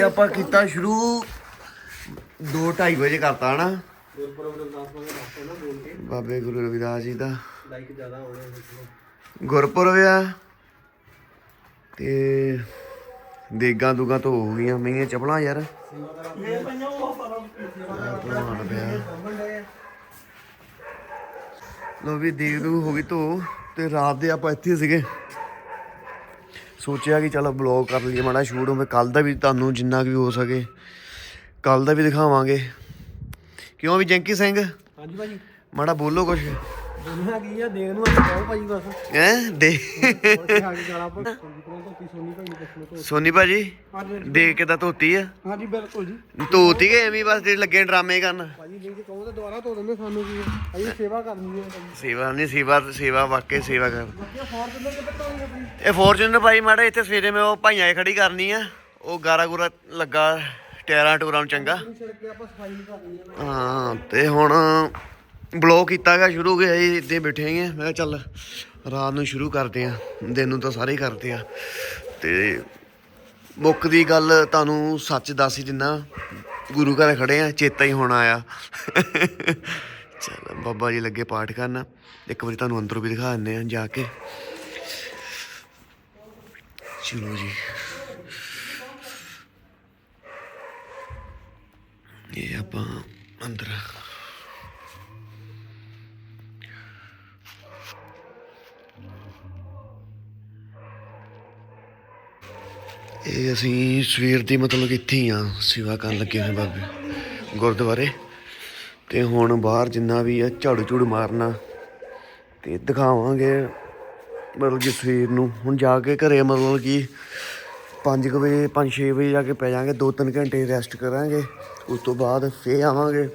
ਇਹ ਆਪਾਂ ਕੀਤਾ ਸ਼ੁਰੂ 2:30 ਵਜੇ ਕਰਤਾ ਹਨਾ। ਬਾਬੇ ਗੁਰੂ ਰਵਿਦਾਸ ਜੀ ਦਾ। ਲਾਈਕ ਜ਼ਿਆਦਾ ਆਉਣੇ ਨੇ ਗੁਰਪੁਰਬ ਆ। ਤੇ ਦੇਗਾਂ ਦੁਗਾਂ ਤੋਂ ਹੋ ਗਈਆਂ ਮਹੀਆਂ ਚਪਲਾਂ ਯਾਰ। ਇਹ ਲੋ ਵੀ ਦੇਗ ਦੂ ਹੋ ਗਈ ਧੋ ਤੇ ਰਾਤ ਦੇ ਆਪਾਂ ਇੱਥੇ ਸੀਗੇ। ਸੋਚਿਆ ਕਿ ਚਲੋ ਬਲੌਗ ਕਰ ਲਈਏ ਮਾੜਾ ਸ਼ੂਟ ਹੋਵੇ। ਕੱਲ ਦਾ ਵੀ ਤੁਹਾਨੂੰ ਜਿੰਨਾ ਵੀ ਹੋ ਸਕੇ ਕੱਲ ਦਾ ਵੀ ਦਿਖਾਵਾਂਗੇ। ਕਿਉਂ ਵੀ ਜੈਂਕੀ ਸਿੰਘ? ਹਾਂਜੀ ਭਾਜੀ। ਮਾੜਾ ਬੋਲੋ ਕੁਛ। ਦੁਨੀਆ ਕੀ ਆ ਦੇਖ ਨੂੰ ਬਸ। ਹੈ? ਦੇ ਕੇ ਸੋਨੀ ਭਾਈ ਨੂੰ ਪੁੱਛ ਲਓ ਸੋਨੀ ਭਾਜੀ ਹਾਂਜੀ ਦੇ ਕੇ ਤਾਂ ਧੋਤੀ ਆ। ਹਾਂਜੀ ਬਿਲਕੁਲ ਜੀ। ਧੋਤੀ ਗਏ ਐਵੇਂ ਬਸ ਜਿਹੜੇ ਲੱਗੇ ਡਰਾਮੇ ਕਰਨ। ਭਾਜੀ ਜੇ ਕਹੋ ਤਾਂ ਦੁਬਾਰਾ ਧੋ ਦਿੰਦੇ ਸਾਨੂੰ ਕੀ ਹੈ ਅਸੀਂ ਸੇਵਾ ਕਰਨੀ ਹੈ ਭਾਜੀ ਸੇਵਾ ਨਹੀਂ ਸੇਵਾ ਸੇਵਾ ਵਾਕੇ ਸੇਵਾ ਕਰ। ਬਾਕੀ ਕਿੱਥੇ ਧੋਣਗੇ ਇਹ ਫੋਰਚੂਨਰ ਭਾਈ ਮਾੜਾ ਇੱਥੇ ਸਵੇਰੇ ਮੈਂ ਉਹ ਭਾਈਆਂ 'ਚ ਖੜੀ ਕਰਨੀ ਆ। ਉਹ ਗਾਰਾ ਗੁਰਾ ਲੱਗਾ ਟਾਇਰਾਂ ਟੂਰਾਂ ਨੂੰ ਚੰਗਾ। ਛਿੜਕ ਕੇ ਆਪਾਂ ਸਫ਼ਾਈ ਨਹੀਂ ਕਰਨੀ ਹੈ ਹਾਂ ਤੇ ਹੁਣ ਬਲੌਗ ਕੀਤਾ ਗਿਆ, ਸ਼ੁਰੂ ਹੋ ਗਿਆ ਜੀ, ਇੱਥੇ ਬੈਠੇ ਹੈਗੇ ਮੈਂ ਕਿਹਾ ਚੱਲ, ਰਾਤ ਨੂੰ ਸ਼ੁਰੂ ਕਰਦੇ ਆ। ਦਿਨ ਨੂੰ ਤਾਂ ਸਾਰੇ ਹੀ ਕਰਦੇ ਆ। ਤੇ ਮੁੱਕ ਦੀ ਗੱਲ ਤੁਹਾਨੂੰ ਸੱਚ ਦੱਸ ਹੀ ਦਿੰਦਾ, ਗੁਰੂ ਘਰ ਖੜੇ ਆ, ਚੇਤਾ ਹੀ ਹੁਣ ਆਇਆ। ਚਲ, ਬਾਬਾ ਜੀ ਲੱਗੇ ਪਾਠ ਕਰਨ। ਇੱਕ ਵਾਰੀ ਤੁਹਾਨੂੰ ਅੰਦਰੋਂ ਵੀ ਦਿਖਾ ਦਿੰਦੇ ਆ, ਜਾ ਕੇ। ਚਲੋ ਜੀ। ਇਹ ਆਪਾਂ ਅੰਦਰ ਇਹ ਅਸੀਂ ਸਵੇਰ ਦੀ ਮਤਲਬ ਇੱਥੇ ਹੀ ਆ, ਸੇਵਾ ਕਰਨ ਲੱਗੇ ਹੋਏ ਬਾਬੇ ਗੁਰਦੁਆਰੇ। ਤੇ ਹੁਣ ਬਾਹਰ ਜਿੰਨਾ ਵੀ ਆ, ਝਾੜੂ ਝੂੜੂ ਮਾਰਨਾ, ਤੇ ਦਿਖਾਵਾਂਗੇ ਮਤਲਬ ਕਿ ਸਵੇਰ ਨੂੰ। ਹੁਣ ਜਾ ਕੇ ਘਰੇ ਮਤਲਬ ਕਿ 5 ਵਜੇ 5-6 ਵਜੇ ਜਾ ਕੇ ਪੈ ਜਾਾਂਗੇ 2-3 ਘੰਟੇ ਰੈਸਟ ਕਰਾਂਗੇ, ਉਸ ਤੋਂ ਬਾਅਦ ਫੇਰ ਆਵਾਂਗੇ।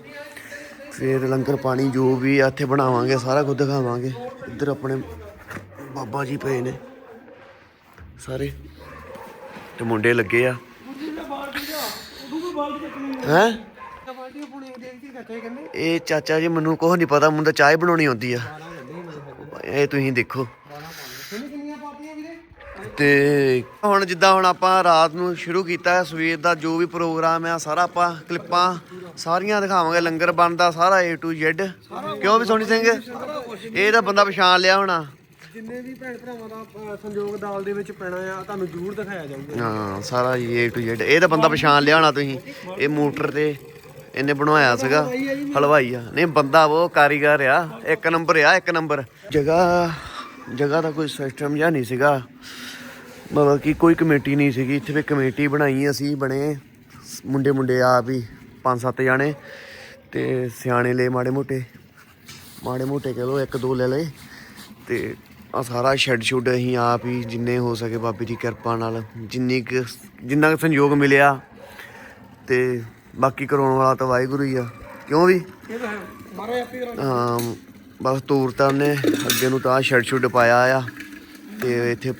ਫੇਰ ਲੰਗਰ ਪਾਣੀ ਜੋ ਵੀ ਆ, ਇੱਥੇ ਬਣਾਵਾਂਗੇ, ਸਾਰਾ ਕੁਝ ਦਿਖਾਵਾਂਗੇ। ਇੱਧਰ ਆਪਣੇ ਬਾਬਾ ਜੀ ਪਏ ਨੇ ਸਾਰੇ। ਤੇ ਮੁੰਡੇ ਲੱਗੇ ਆ। ਹੈ? ਇਹ ਚਾਚਾ ਜੀ ਮੈਨੂੰ ਕੁਛ ਨਹੀਂ ਪਤਾ, ਮੈਨੂੰ ਤਾਂ ਚਾਹ ਹੀ ਬਣਾਉਣੀ ਆਉਂਦੀ ਆ। ਇਹ ਤੁਸੀਂ ਦੇਖੋ। ਤੇ ਹੁਣ ਜਿੱਦਾਂ ਹੁਣ ਆਪਾਂ ਰਾਤ ਨੂੰ ਸ਼ੁਰੂ ਕੀਤਾ, ਸਵੇਰ ਦਾ ਜੋ ਵੀ ਪ੍ਰੋਗਰਾਮ ਆ, ਸਾਰਾ ਆਪਾਂ ਕਲਿੱਪਾਂ ਸਾਰੀਆਂ ਦਿਖਾਵਾਂਗੇ, ਲੰਗਰ ਬਣਦਾ ਸਾਰਾ A to Z ਕਿਉਂ ਵੀ ਸੋਨੀ ਸਿੰਘ? ਇਹ ਤਾਂ ਬੰਦਾ ਪਛਾਣ ਲਿਆ ਹੋਣਾ। ਜਿੰਨੇ ਵੀ ਭੈਣ ਭਰਾਵਾਂ ਦਾ ਅਹ, ਸੰਯੋਗ ਦਾਲ ਦੇ ਵਿੱਚ ਪੈਣਾ ਆ ਤੁਹਾਨੂੰ ਜ਼ਰੂਰ ਦਿਖਾਇਆ ਜਾਊਗਾ। ਹਾਂ ਸਾਰਾ ਏ ਟੂ Z ਇਹ ਤਾਂ ਬੰਦਾ ਪਛਾਣ ਲਿਆ ਤੁਸੀਂ। ਇਹ ਮੋਟਰ ਤੇ ਇਹਨੇ ਬਣਵਾਇਆ ਸੀਗਾ ਹਲਵਾਈ ਆ। ਨਹੀਂ ਬੰਦਾ ਉਹ ਕਾਰੀਗਰ ਆ ਇੱਕ ਨੰਬਰ ਆ ਇੱਕ ਨੰਬਰ। ਜਗ੍ਹਾ ਜਗ੍ਹਾ ਦਾ ਕੋਈ ਸਿਸਟਮ ਜਾਂ ਨਹੀਂ ਸੀਗਾ। ਮਤਲਬ ਕਿ ਕੋਈ ਕਮੇਟੀ ਨਹੀਂ ਸੀਗੀ। ਇੱਥੇ ਵੀ ਕਮੇਟੀ ਬਣਾਈ ਅਸੀਂ ਬਣੇ ਮੁੰਡੇ ਮੁੰਡੇ ਆਪ ਹੀ ਪੰਜ ਸੱਤ ਜਾਣੇ ਤੇ ਸਿਆਣੇ ਲੈ ਮਾੜੇ ਮੋਟੇ। ਮਾੜੇ ਮੋਟੇ ਕਹ ਲਓ ਇੱਕ ਦੋ ਲੈ ਲਏ ਤੇ ਆ ਸਾਰਾ ਸ਼ੈੱਡ ਸ਼ੁੱਡ ਅਸੀਂ ਆਪ ਹੀ ਜਿੰਨੇ ਹੋ ਸਕੇ ਬਾਬੇ ਦੀ ਕਿਰਪਾ ਨਾਲ ਜਿੰਨੀ ਕੁ ਜਿੰਨਾ ਕੁ ਸੰਯੋਗ ਮਿਲਿਆ ਤੇ ਬਾਕੀ ਕਰਾਉਣ ਵਾਲਾ ਤਾਂ ਵਾਹਿਗੁਰੂ ਹੀ ਆ। ਕਿਉਂ ਵੀ? ਹੈ ਬਸ ਤੋਰਤਾ ਉਹਨੇ ਅੱਗੇ ਨੂੰ ਤਾਂ ਸ਼ੈੱਡ ਸ਼ੁੱਡ ਪਾਇਆ ਆ ਤੇ ਇੱਥੇ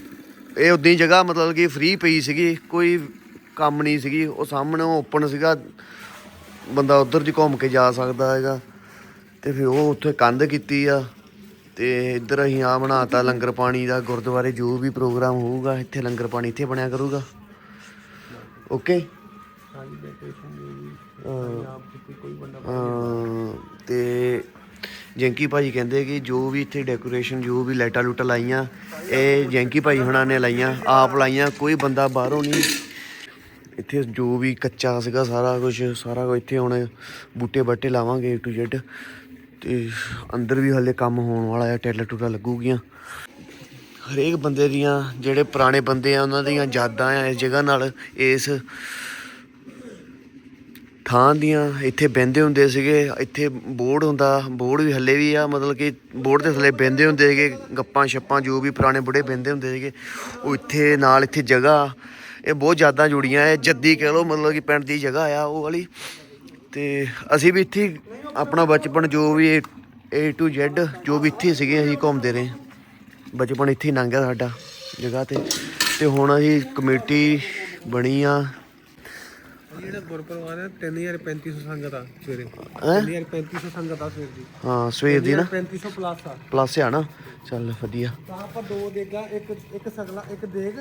ਇਹ ਉਦਾਂ ਹੀ ਜਗ੍ਹਾ ਮਤਲਬ ਕਿ ਫ੍ਰੀ ਪਈ ਸੀਗੀ ਕੋਈ ਕੰਮ ਨਹੀਂ ਸੀਗੀ ਉਹ ਸਾਹਮਣੇ ਓਪਨ ਸੀਗਾ ਬੰਦਾ ਉਧਰ ਦੀ ਘੁੰਮ ਕੇ ਜਾ ਸਕਦਾ ਹੈਗਾ ਤੇ ਫਿਰ ਉਹ ਉੱਥੇ ਕੰਧ ਕੀਤੀ ਆ। ਤੇ ਇੱਧਰ ਅਸੀਂ ਆ ਬਣਾਤਾ ਲੰਗਰ ਪਾਣੀ ਦਾ ਗੁਰਦੁਆਰੇ ਜੋ ਵੀ ਪ੍ਰੋਗਰਾਮ ਹੋਊਗਾ ਇੱਥੇ ਲੰਗਰ ਪਾਣੀ ਇੱਥੇ ਬਣਿਆ ਕਰੂਗਾ। ਓਕੇ ਸਾਡੀ ਡੈਕੋਰੇਸ਼ਨ ਜੋ ਵੀ ਹਾਂ ਆਪ ਕੀਤੀ ਕੋਈ ਬੰਦਾ ਅਮ ਤੇ ਜੈਂਕੀ ਭਾਜੀ ਕਹਿੰਦੇ ਕਿ ਜੋ ਵੀ ਇੱਥੇ ਡੈਕੋਰੇਸ਼ਨ ਜੋ ਵੀ ਲਾਈਟਾਂ ਲੂਟਾਂ ਲਾਈਆਂ ਇਹ ਜੈਂਕੀ ਭਾਈ ਹੁਣਾਂ ਨੇ ਲਾਈਆਂ ਆਪ ਲਾਈਆਂ ਕੋਈ ਬੰਦਾ ਬਾਹਰੋਂ ਨਹੀਂ। ਇੱਥੇ ਜੋ ਵੀ ਕੱਚਾ ਸੀਗਾ ਸਾਰਾ ਕੁਝ ਸਾਰਾ ਕੁਝ ਇੱਥੇ ਹੁਣ ਬੂਟੇ ਬੱਟੇ ਲਾਵਾਂਗੇ to Z ਤੇ ਅੰਦਰ ਵੀ ਹਲੇ ਕੰਮ ਹੋਣ ਵਾਲਾ ਹੈ ਟੈਲਾ ਟੂਟਾ ਲੱਗੂਗੀਆਂ। ਹਰੇਕ ਬੰਦੇ ਦੀਆਂ, ਜਿਹੜੇ ਪੁਰਾਣੇ ਬੰਦੇ ਆ, ਉਹਨਾਂ ਦੀਆਂ ਯਾਦਾਂ ਆ ਇਸ ਜਗ੍ਹਾ ਨਾਲ, ਇਸ ਥਾਂ ਦੀਆਂ। ਇੱਥੇ ਬਹਿੰਦੇ ਹੁੰਦੇ ਸੀਗੇ, ਇੱਥੇ ਬੋਰਡ ਹੁੰਦਾ, ਬੋਰਡ ਵੀ ਹੱਲੇ ਵੀ ਆ, ਮਤਲਬ ਕਿ ਬੋਰਡ ਦੇ ਥੱਲੇ ਬਹਿੰਦੇ ਹੁੰਦੇ ਸੀਗੇ, ਗੱਪਾਂ ਛੱਪਾਂ ਜੋ ਵੀ ਪੁਰਾਣੇ ਬੁੱਢੇ ਬਹਿੰਦੇ ਹੁੰਦੇ ਸੀਗੇ। ਉਹ ਇੱਥੇ ਨਾਲ ਇੱਥੇ ਜਗ੍ਹਾ, ਇਹ ਬਹੁਤ ਜ਼ਿਆਦਾ ਜੁੜੀਆਂ, ਇਹ ਜੱਦੀ ਕਹਿ ਲਓ, ਮਤਲਬ ਕਿ ਪਿੰਡ ਦੀ ਜਗ੍ਹਾ ਆ, ਉਹ ਵਾਲੀ। ਤੇ ਅਸੀਂ ਵੀ ਇੱਥੇ ਹੀ ਆਪਣਾ ਬਚਪਨ ਜੋ ਵੀ A to Z ਜੋ ਵੀ ਇੱਥੇ ਸੀਗੇ ਅਸੀਂ ਘੁੰਮਦੇ ਰਹੇ। ਬਚਪਨ ਇੱਥੇ ਹੀ ਲੰਘਿਆ ਸਾਡਾ ਜਗ੍ਹਾ ਤੇ। ਤੇ ਹੁਣ ਅਸੀਂ ਕਮੇਟੀ ਬਣੀ ਆ। ਜਿਹੜਾ ਗੁਰਪੁਰਬ ਆ ਰਿਹਾ 3350 ਸੰਗਤ ਆ ਸਵੇਰੇ। ਹੈਂ? 3350 ਸੰਗਤ ਆ ਸਵੇਰ ਦੀ। ਹਾਂ ਸਵੇਰ ਦੀ ਨਾ। 3500 ਪਲੱਸ ਆ। ਪਲੱਸ ਆ ਨਾ। ਚੱਲ ਵਧੀਆ। ਤਾਂ ਆਪਾਂ ਦੋ ਦੇਗਾ ਇੱਕ ਇੱਕ ਸਗਲਾ ਇੱਕ ਦੇਗ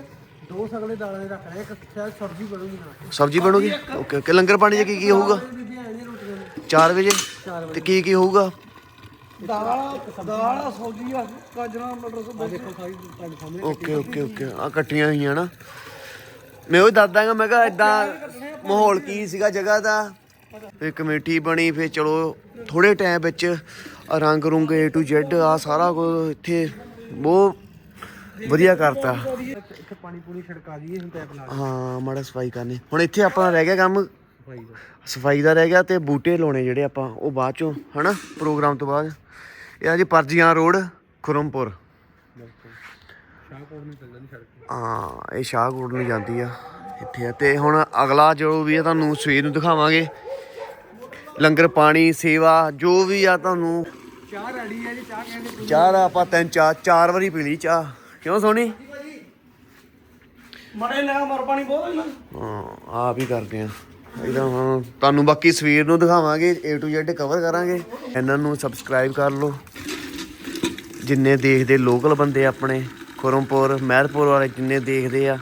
ਦੋ ਸਗਲੇ ਦਾਲਾਂ ਦੇ ਰੱਖ ਰਹੇ ਇੱਕ ਸ਼ਾਇਦ ਸਬਜ਼ੀ ਬਣੂਗੀ ਨਾਲ। ਸਬਜ਼ੀ ਬਣੂਗੀ? ਓਕੇ ਓਕੇ ਲੰਗਰ ਪਾਣੀ 'ਚ ਕੀ ਕੀ ਹੋਊਗਾ? ਬੀਬੀ ਆਏ ਨਹੀਂ ਰੋਟੀਆਂ ਨੂੰ 4 ਵਜੇ? ਤੇ ਕੀ ਕੀ ਹੋਊਗਾ? ਦਾਲ ਦਾਲ ਸਬਜ਼ੀ ਆ ਗਾਜਰਾਂ ਮਟਰ ਸਭ ਦੇਖੋ ਖਾਈ ਤੁਹਾਡੇ ਸਾਹਮਣੇ ਓਕੇ ਓਕੇ ਓਕੇ ਆ ਕੱਟੀਆਂ ਹੋਈਆਂ ਨਾ। ਮੈਂ ਉਹ ਦੱਸ ਦਾਂਗਾ ਮੈਂ ਕਿਹਾ ਇਦਾਂ ਮਾਹੌਲ ਕੀ ਸੀਗਾ ਜਗ੍ਹਾ ਦਾ? ਫਿਰ ਕਮੇਟੀ ਬਣੀ ਫਿਰ ਚਲੋ ਥੋੜੇ ਟਾਈਮ ਵਿੱਚ ਰੰਗ ਰੁੰਗ A to Z ਆ ਸਾਰਾ ਕੁਝ ਇੱਥੇ ਬਹੁਤ ਵਧੀਆ ਕਰਤਾ। ਇੱਥੇ ਪਾਣੀ ਪੂਣੀ ਛਿੜਕਾ ਦਈਏ ਹੁਣ ਪੈਪ ਲਾ ਹਾਂ ਮਾੜਾ ਸਫ਼ਾਈ ਕਰਨੀ। ਹੁਣ ਇੱਥੇ ਆਪਣਾ ਰਹਿ ਗਿਆ ਕੰਮ। ਸਫ਼ਾਈ ਦਾ। ਸਫ਼ਾਈ ਦਾ ਰਹਿ ਗਿਆ ਤੇ ਬੂਟੇ ਲਾਉਣੇ ਜਿਹੜੇ ਆਪਾਂ ਉਹ ਬਾਅਦ ਚੋਂ ਹਨਾ ਪ੍ਰੋਗਰਾਮ ਤੋਂ ਬਾਅਦ। ਇਹ ਆ ਜੀ ਪਰਜੀਆਂ ਰੋਡ ਖੁਰਮਪੁਰ। ਹਾਂ। ਇਹ ਸ਼ਾਹਕੋਟ ਨੂੰ ਜਾਂਦੀ ਆ ਇੱਥੇ ਆ। ਤੇ ਹੁਣ ਅਗਲਾ ਜੋ ਵੀ ਆ ਤੁਹਾਨੂੰ ਸਵੇਰ ਨੂੰ ਦਿਖਾਵਾਂਗੇ। ਲੰਗਰ ਪਾਣੀ ਸੇਵਾ ਜੋ ਵੀ ਆ ਤੁਹਾਨੂੰ। ਚਾਹ ਰੈਡੀ ਹੈ ਜੀ ਚਾਹ ਕਹਿੰਦੇ ਚਾਹ ਦਾ ਆਪਾਂ ਤਿੰਨ ਚਾਰ ਚਾਰ ਵਾਰੀ ਪੀ ਲਈ ਚਾਹ। ਕਿਉਂ ਸੋਨੀ? ਮੜੇ ਲੈ ਮਰ ਪਾਣੀ ਬਹੁਤ ਨਾ ਹਾਂ ਆਪ ਹੀ ਕਰਦੇ ਆ। ਇਹਦਾ ਤੁਹਾਨੂੰ ਬਾਕੀ ਸਵੇਰ ਨੂੰ ਦਿਖਾਵਾਂਗੇ A to Z ਕਵਰ ਕਰਾਂਗੇ। ਇਹਨਾਂ ਨੂੰ ਸਬਸਕ੍ਰਾਈਬ ਕਰ ਲਓ। ਜਿੰਨੇ ਦੇਖਦੇ ਲੋਕਲ ਬੰਦੇ ਆਪਣੇ ਖੁਰਮਪੁਰ ਮਹਿਰਪੁਰ ਵਾਲੇ ਜਿੰਨੇ ਦੇਖਦੇ ਆ।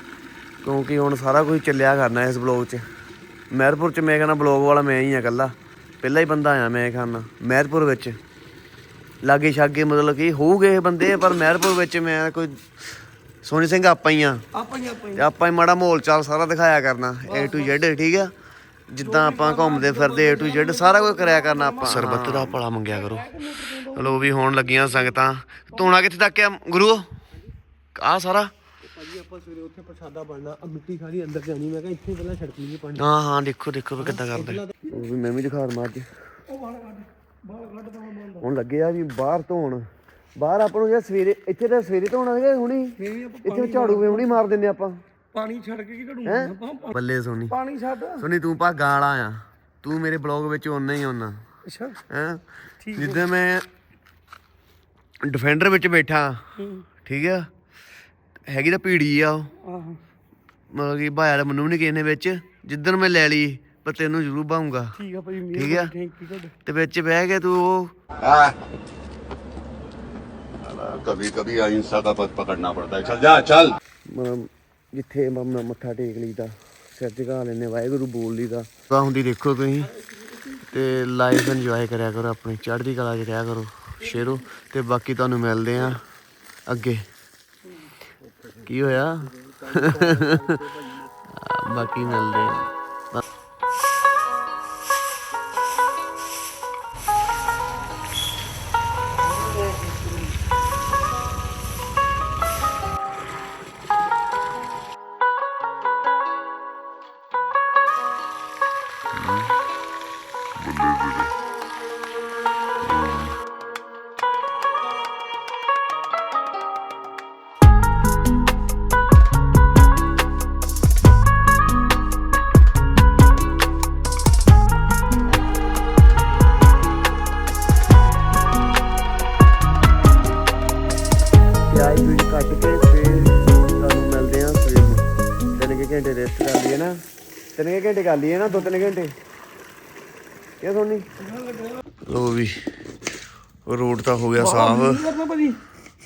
ਕਿਉਂਕਿ ਹੁਣ ਸਾਰਾ ਕੁਝ ਚੱਲਿਆ ਕਰਨਾ ਇਸ ਬਲੌਗ 'ਚ। ਮਹਿਰਪੁਰ 'ਚ ਮੈਂ ਕਹਿੰਦਾ ਬਲੌਗ ਵਾਲਾ ਮੈਂ ਹੀ ਆ ਇਕੱਲਾ। ਪਹਿਲਾ ਹੀ ਬੰਦਾ ਆ ਮੈਂ ਖਾਨਾ ਮਹਿਰਪੁਰ ਵਿੱਚ। ਲਾਗੇ ਛਾਗੇ ਮਤਲਬ ਕਿ ਹੋਊਗੇ ਇਹ ਬੰਦੇ ਪਰ ਮਹਿਰਪੁਰ ਵਿੱਚ ਮੈਂ ਕੋਈ ਸੋਨੀ ਸਿੰਘ ਆਪਾਂ ਹੀ ਆ। ਆਪਾਂ ਹੀ ਆਪਾਂ ਹੀ। ਤੇ ਆਪਾਂ ਹੀ ਮਾੜਾ ਮਾਹੌਲ ਚਾਲ ਸਾਰਾ ਦਿਖਾਇਆ ਕਰਨਾ A to Z ਠੀਕ ਆ? ਜਿੱਦਾਂ ਆਪਾਂ ਘੁੰਮਦੇ ਫਿਰਦੇ A to Z ਸਾਰਾ ਕੁਝ ਕਰਿਆ ਕਰਨਾ ਆਪਾਂ। ਸਰਬੱਤ ਦਾ ਭਲਾ ਮੰਗਿਆ ਕਰੋ। ਲੋ ਵੀ ਹੋਣ ਲੱਗੀਆਂ ਸੰਗਤਾਂ। ਧੋਣਾ ਕਿੱਥੇ ਤੱਕ ਆ ਗੁਰੂ ਆ ਸਾਰਾ। ਭਾਜੀ ਆਪਾਂ ਸਵੇਰੇ ਉੱਥੇ ਪ੍ਰਸ਼ਾਦਾ ਬਣਨਾ ਮਿੱਟੀ ਖਾਲੀ ਅੰਦਰ ਜਾਣੀ ਮੈਂ ਕਿਹਾ ਇੱਥੇ ਪਹਿਲਾਂ ਛੜਕ ਲਈਏ ਪਾਣੀ। ਹਾਂ ਹਾਂ ਦੇਖੋ ਦੇਖੋ ਵੀ ਕਿੱਦਾਂ ਕਰਦੇ। ਉਹ ਵੀ ਮੈਂ ਵੀ ਉਹ ਕੱਢ ਹੁਣ ਲੱਗੇ ਆ ਵੀ ਬਾਹਰ ਧੋਣ। ਬਾਹਰ ਆਪਾਂ ਨੂੰ ਜੇ ਸਵੇਰੇ ਇੱਥੇ ਤਾਂ ਸਵੇਰੇ ਧੋਣਾ ਸੀਗਾ ਹੁਣੀ। ਇੱਥੇ ਝਾੜੂ ਵੇ ਹੁਣੀ ਮਾਰ ਦਿੰਦੇ ਆਪਾਂ। ਪਾਣੀ ਛੜਕ ਕੇ ਘੜੂਗਾ ਆਪਾਂ। ਬੱਲੇ ਸੋਨੀ। ਪਾਣੀ ਛੱਡ। ਸੋਨੀ ਤੂੰ ਪਾ ਗਾਲਾ ਆ। ਤੂੰ ਮੇਰੇ ਬਲੌਗ ਵਿੱਚ ਓਨਾ ਹੀ ਓਨਾ। ਅੱਛਾ। ਹੈਂ? ਜਿੱਦਾਂ ਮੈਂ ਡਿਫੈਂਡਰ ਵਿੱਚ ਬੈਠਾ ਠੀਕ ਆ? ਹੈਗੀ ਤਾਂ ਪੀੜੀ ਆ ਉਹ। ਆਹੋ। ਮਤਲਬ ਕਿ ਭਾਇਆ ਦਾ ਮੈਨੂੰ ਵੀ ਨਹੀਂ ਕਿਸੇ ਨੇ ਵਿੱਚ। ਜਿੱਦਣ ਮੈਂ ਲੈ ਲਈ ਪਰ ਤੈਨੂੰ ਜ਼ਰੂਰ ਬਾਉਂਗਾ ਠੀਕ ਆ ਭਾਈ ਠੀਕ ਆ ਥੈਂਕ ਯੂ ਤੁਹਾਡਾ ਤੇ ਵਿੱਚ ਬਹਿ ਕੇ ਤੂੰ ਉਹ कभी कभी अहिंसा का पथ पकड़ना पड़ता है चल जा चल ਮਤਲਬ ਜਿੱਥੇ ਮ- ਮ- ਮੱਥਾ ਟੇਕ ਲਈਦਾ ਸਿਰ ਝੁਕਾ ਲੈਨੇ ਵਾਹਿਗੁਰੂ ਬੋਲ ਲਈਦਾ ਤਾਂ ਹੁੰਦੀ ਦੇਖੋ ਤੁਸੀਂ ਤੇ ਲਾਈਫ ਇੰਜੋਏ ਕਰਿਆ ਕਰੋ ਆਪਣੀ ਚੜ੍ਹਦੀ ਕਲਾ 'ਚ ਰਿਹਾ ਕਰੋ ਸ਼ੇਰੋ ਤੇ ਬਾਕੀ ਤੁਹਾਨੂੰ ਮਿਲਦੇ ਆ ਅੱਗੇ ਕੀ ਹੋਇਆ ਬਾਕੀ ਮਿਲਦੇ ਆ ਲੋ ਵੀ ਰੋਡ ਤਾਂ ਹੋ ਗਿਆ ਸਾਫ਼। ਕਰਨਾ ਭਾਜੀ।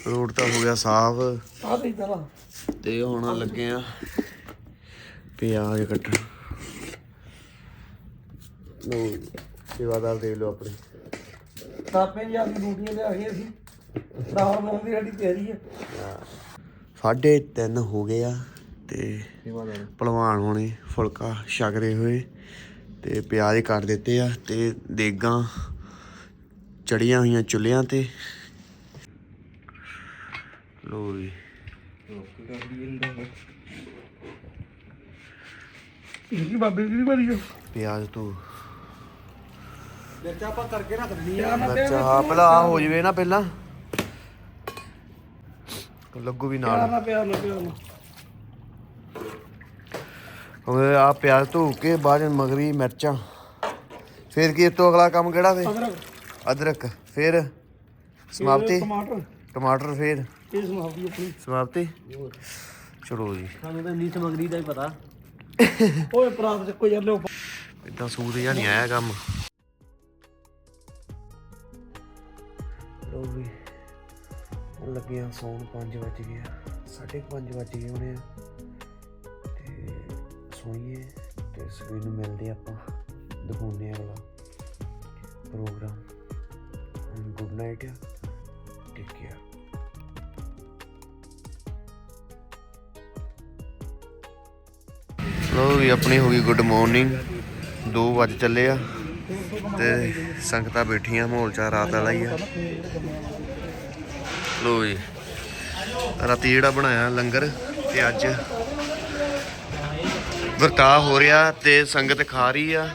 ਰੋਡ ਤਾਂ ਹੋ ਗਿਆ ਸਾਫ਼। ਆ ਤੇ ਇਦਾਂ ਤੇ ਹੁਣ ਲੱਗੇ ਆ ਪਿਆਜ਼ ਕੱਟਣ। ਲੋ ਸੇਵਾਦਾਰ ਦੇਖ ਲਓ ਆਪਣੇ। ਸਾਪੇ ਜੀ ਆਪਣੀ ਡਿਊਟੀਆਂ ਤੇ ਆ ਗਏ ਅਸੀਂ ਦਾਲ ਬਣਾਉਣ ਦੀ ਸਾਡੀ ਤਿਆਰੀ ਹੈ ਸਾਢੇ ਤਿੰਨ ਹੋ ਗਏ ਆ ਤੇ ਭਲਵਾਨ ਹੋਣੇ ਫੁਲਕਾ ਛਕ ਰਹੇ ਹੋਏ। ਤੇ ਪਿਆਜ਼ ਕੱਟ ਦਿੱਤੇ ਆ ਤੇ ਦੇਗਾਂ ਚੜੀਆਂ ਹੋਈਆਂ ਚੁੱਲ੍ਹਿਆਂ ਤੇ। ਲੋ ਵੀ ਇਹ ਬਾਬੇ ਦੀ ਬੜੀ ਹੈ ਪਿਆਜ਼ ਤੋਂ ਮਿਰਚਾਂ ਆਪਾਂ ਕਰਕੇ ਰੱਖ ਦਿੰਨੀ ਆ। ਅੱਛਾ ਹਾਂ ਪਹਿਲਾਂ ਆ ਹੋ ਜਵੇ ਨਾ ਪਹਿਲਾਂ। ਲੱਗੂ ਵੀ ਨਾਲ। ਨਾ ਪਿਆਰ ਨਾ ਪਿਆਰ ਨਾ ਹੁਣ ਆ ਪਿਆਜ਼ ਧੋ ਕੇ ਬਾਅਦ ਚ ਮਗਰੀ ਮਿਰਚਾਂ। ਫਿਰ ਕੀ ਤੋਂ ਅਗਲਾ ਕੰਮ ਕਿਹੜਾ ਫੇ ਅਦਰਕ। ਅਦਰਕ। ਫਿਰ ਸਮਾਪਤੀ? ਟਮਾਟਰ। ਟਮਾਟਰ ਫਿਰ? ਇਹ ਸਮਾਪਤੀ ਆਪਣੀ। ਸਮਾਪਤੀ? ਚਲੋ ਜੀ। ਸਾਨੂੰ ਤਾਂ ਇੰਨੀ ਸਮਗਰੀ ਦਾ ਹੀ ਪਤਾ। ਓਏ ਪ੍ਰਾਪ ਚੱਕੋ ਯਾਰ ਲਿਓ ਇਦਾਂ ਸੂਤ ਜਿਹਾ ਨਹੀਂ ਆਇਆ ਕੰਮ। ਲੋ ਵੀ ਹੁਣ ਲੱਗੇ ਆ ਸੌਣ 5 ਵਜ ਗਏ ਆ। 5:30 ਵਜ ਗਏ ਹੋਣੇ ਆ। ਸੋਈਏ ਤੇ ਸਵੇਰ ਨੂੰ ਮਿਲਦੇ ਆਪਾਂ, ਦਿਖਾਉਂਦੇ ਆ ਅਗਲਾ programme. Good night take care ਲੋ ਵੀ ਆਪਣੀ ਹੋ ਗਈ ਗੁੱਡ ਮਾਰਨਿੰਗ 2 ਵਜ ਚੱਲੇ ਆ ਤੇ ਸੰਗਤਾਂ ਬੈਠੀਆਂ ਮਾਹੌਲ ਚਾ ਰਾਤ ਵਾਲਾ ਹੀ ਆ। ਲੋ ਜੀ ਰਾਤੀ ਜਿਹੜਾ ਬਣਾਇਆ ਲੰਗਰ ਤੇ ਅੱਜ ਵਰਤਾ ਹੋ ਰਿਹਾ ਤੇ ਸੰਗਤ ਖਾ ਰਹੀ ਆ।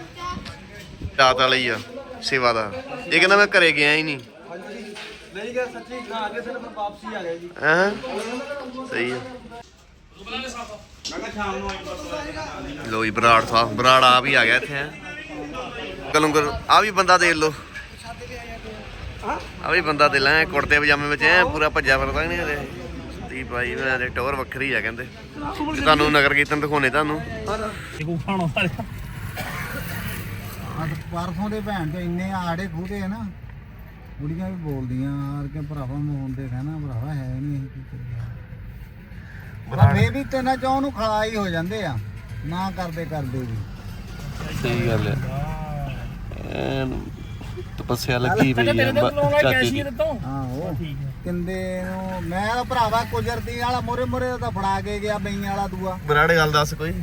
ਰਾਤ ਵਾਲਾ ਆ ਸੇਵਾ ਦਾ। ਇਹ ਕਹਿੰਦਾ ਮੈਂ ਘਰੇ ਗਿਆ ਹੀ ਨਹੀਂ। ਨਹੀਂ ਗਿਆ ਸੱਚੀ ਖਾ ਕੇ ਸਿਰਫ ਵਾਪਸੀ ਆ ਗਏ ਜੀ। ਹਾਂ? ਸਹੀ ਆ। ਲੋ ਜੀ ਬਰਾੜ ਸਾਹਿਬ ਬਰਾੜ ਆ ਵੀ ਆ ਗਿਆ ਇੱਥੇ ਕਲੂੰਗਰ ਆ ਵੀ ਬੰਦਾ ਦੇਖ ਲੋ ਆ ਵੀ ਬੰਦਾ ਦੇ ਲੈ ਕੁੜਤੇ ਪਜਾਮੇ ਵਿੱਚ ਐ ਪੂਰਾ ਭੱਜਿਆ ਫਿਰਦਾ ਨਹੀਂ ਹਲੇ ਦੀ ਭਾਈ ਮੈਂ ਦੇ ਟੌਰ ਵੱਖਰੀ ਆ ਕਹਿੰਦੇ। ਤੇ ਤੁਹਾਨੂੰ ਨਗਰ ਕੀਰਤਨ ਦਿਖਾਉਣੇ ਤੁਹਾਨੂੰ। ਅੱਜ ਪਰਸੋਂ ਦੇ ਭੈਣ ਤੇ ਇੰਨੇ ਆੜੇ ਖੂਦੇ ਨਾ। ਕੁੜੀਆਂ ਵੀ ਬੋਲਦੀਆਂ ਆਰ ਕੇ ਭਰਾਵਾ ਮੋਹਨ ਦੇ ਕਹਿਣਾ ਭਰਾਵਾ ਹੈ ਨਹੀਂ ਇਹ ਕੀ ਪਰ ਫੇ ਵੀ ਤੇ ਨਾ ਚਾਹ ਨੂੰ ਖਾ ਹੀ ਹੋ ਜਾਂਦੇ ਆ ਨਾ ਕਰਦੇ ਕਰਦੇ ਵੀ। ਸਹੀ ਗੱਲ ਹੈ। ਤਪੱਸਿਆ ਲੱਗੀ ਪਈ ਆ ਚਾਚੇ ਦੀ। ਹਾਂ ਉਹ ਕਿੰਦੇ ਨੂੰ ਮੈਂ ਤਾਂ ਭਰਾਵਾ ਕੁਜਰਤੀ ਵਾਲਾ ਮੋਰੇ ਮੋਰੇ ਦਾ ਫੜਾ ਕੇ ਗਿਆ ਬਈਆਂ ਵਾਲਾ ਦੂਆ। ਬਰਾੜ ਗੱਲ ਦੱਸ ਕੋਈ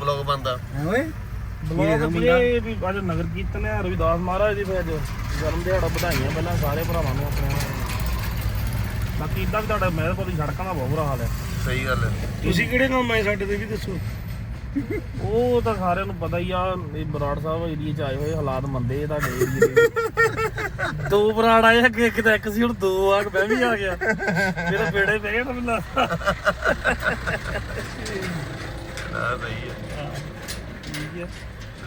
ਬਲੌਗ ਬੰਦਾ ਹੈ ਓਏ? ਬਲੌਗ ਵੀਰੇ ਵੀ ਅੱਜ ਨਗਰ ਕੀਰਤਨ ਹੈ ਰਵਿਦਾਸ ਮਹਾਰਾਜ ਦੀ ਫਿਰ ਅੱਜ ਜਨਮ ਦਿਹਾੜਾ ਵਧਾਈਆਂ ਪਹਿਲਾਂ ਸਾਰੇ ਭਰਾਵਾਂ ਨੂੰ ਆਪਣੇ ਬਾਕੀ ਇਦਾਂ ਵੀ ਤੁਹਾਡਾ ਮਹਿਰਪੁਰ ਦੀ ਸੜਕਾਂ ਦਾ ਬਹੁਤ ਬੁਰਾ ਹਾਲ ਹੈ ਸਹੀ ਗੱਲ ਹੈ ਤੁਸੀਂ ਕਿਹੜੇ ਕੰਮ ਆਏ ਸਾਡੇ ਤੇ ਵੀ ਦੱਸੋ? ਉਹ ਤਾਂ ਸਾਰਿਆਂ ਨੂੰ ਪਤਾ ਹੀ ਆ ਇਹ ਬਰਾੜ ਸਾਹਿਬ ਏਰੀਏ ਚ ਆਏ ਹੋਏ ਹਾਲਾਤ ਮੰਦੇ ਆ ਤੁਹਾਡੇ ਏਰੀਏ ਦੇ ਦੋ ਬਰਾੜ ਆਏ ਅੱਗੇ ਇੱਕ ਤਾਂ ਇੱਕ ਸੀ ਹੁਣ ਦੋ ਆ ਮੈਂ ਵੀ ਆ ਗਿਆ। ਮੇਰਾ ਬੇੜੇ ਪੈ ਗਿਆ ਨਾ ਮੈਨੂੰ ਸਹੀ ਹੈ ਠੀਕ ਹੈ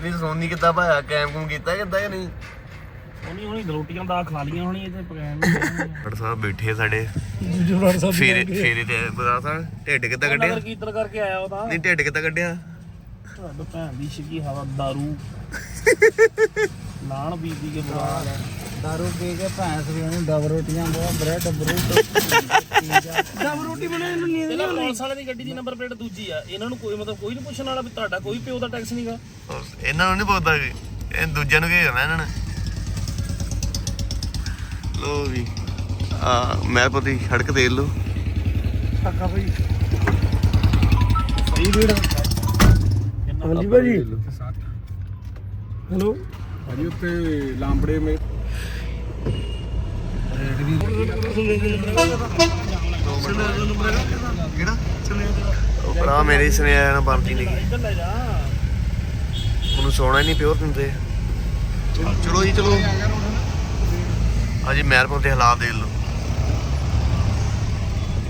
ਨਹੀਂ ਸੋਨੀ ਕਿੱਦਾਂ ਭਾਇਆ ਕੈਮ ਕੁਮ ਕੀਤਾ ਕਿੱਦਾਂ ਕਿ ਨਹੀਂ? ਉਹਨੀ ਹੁਣੀ ਰੋਟੀਆਂ ਦਾ ਖਾ ਲੀਆਂ ਹੋਣੀ ਇੱਥੇ ਪਕਾਉਣ ਡਾਕਟਰ ਸਾਹਿਬ ਬੈਠੇ ਸਾਡੇ। ਜੁਰਾੜ ਸਾਹਿਬ ਫੇਰੇ ਫੇਰੇ ਤੇ ਬਰਾ ਸਾਹਿਬ ਢਿੱਡ ਕਿੱਦਾਂ ਕੱਢਿਆ? ਕੀਰਤਨ ਕਰਕੇ ਆਇਆ ਉਹ ਤਾਂ। ਨਹੀਂ ਢਿੱਡ ਕਿੱਦਾਂ ਕੱਢਿਆ? ਤੁਹਾਡਾ ਭੈਣ ਦੀ ਸ਼ਿਕੀ ਹਵਾ ਨਾਨ ਪੀ ਪੀ ਕੇ ਬੁਰਾ ਦਾਰੂ ਪੀ ਕੇ ਭੈਂਸ ਵੀ ਉਹਨੂੰ ਡਬ ਰੋਟੀਆਂ ਬਹੁਤ ਬ੍ਰੈਡ ਬਰੂਟ। ਦਮ ਰੋਟੀ ਬਣੇ ਇਹਨੂੰ ਨੀਂਦ ਇਹਦਾ ਪੁਲਿਸ ਵਾਲੇ ਦੀ ਗੱਡੀ ਦੀ ਨੰਬਰ ਪਲੇਟ ਦੂਜੀ ਆ। ਇਹਨਾਂ ਨੂੰ ਕੋਈ ਮਤਲਬ ਕੋਈ ਨਹੀਂ ਪੁੱਛਣ ਵਾਲਾ ਵੀ ਤੁਹਾਡਾ ਕੋਈ ਪਿਓ ਦਾ ਟੈਕਸ ਨਹੀਂਗਾ ਉਹ ਇਹਨਾਂ ਨੂੰ ਨਹੀਂ ਪਤਾ ਵੀ ਇਹ ਦੂਜਿਆਂ ਨੂੰ ਕੀ ਕਰਨਾ ਇਹਨਾਂ ਨੇ? ਲੋ ਵੀ ਆ ਮੈਂ ਪਤੀ ਸੜਕ ਦੇਖ ਲਓ। ਕਾਕਾ ਭਾਈ ਸਹੀ ਵੀੜ ਹਾਂਜੀ ਭਾਜੀ। ਹੈਲੋ। ਭਾਜੀ ਉੱਤੇ ਲਾਂਬੜੇ ਮੇ ਕਿਹੜਾ? ਉਹ ਭਰਾ ਮੇਰੇ ਸੁਨੇਹਾ ਨਾ ਬਣਦੀ ਨਹੀਂ ਉਹਨੂੰ ਸੋਣਾ ਹੀ ਨਹੀਂ ਪਿਓਰ ਦਿੰਦੇ। ਚਲੋ ਜੀ ਚਲੋ। ਅਜੀ ਮਹਿਰਪੁਰ ਦੇ ਹਾਲਾਤ ਦੇਖ ਲਓ।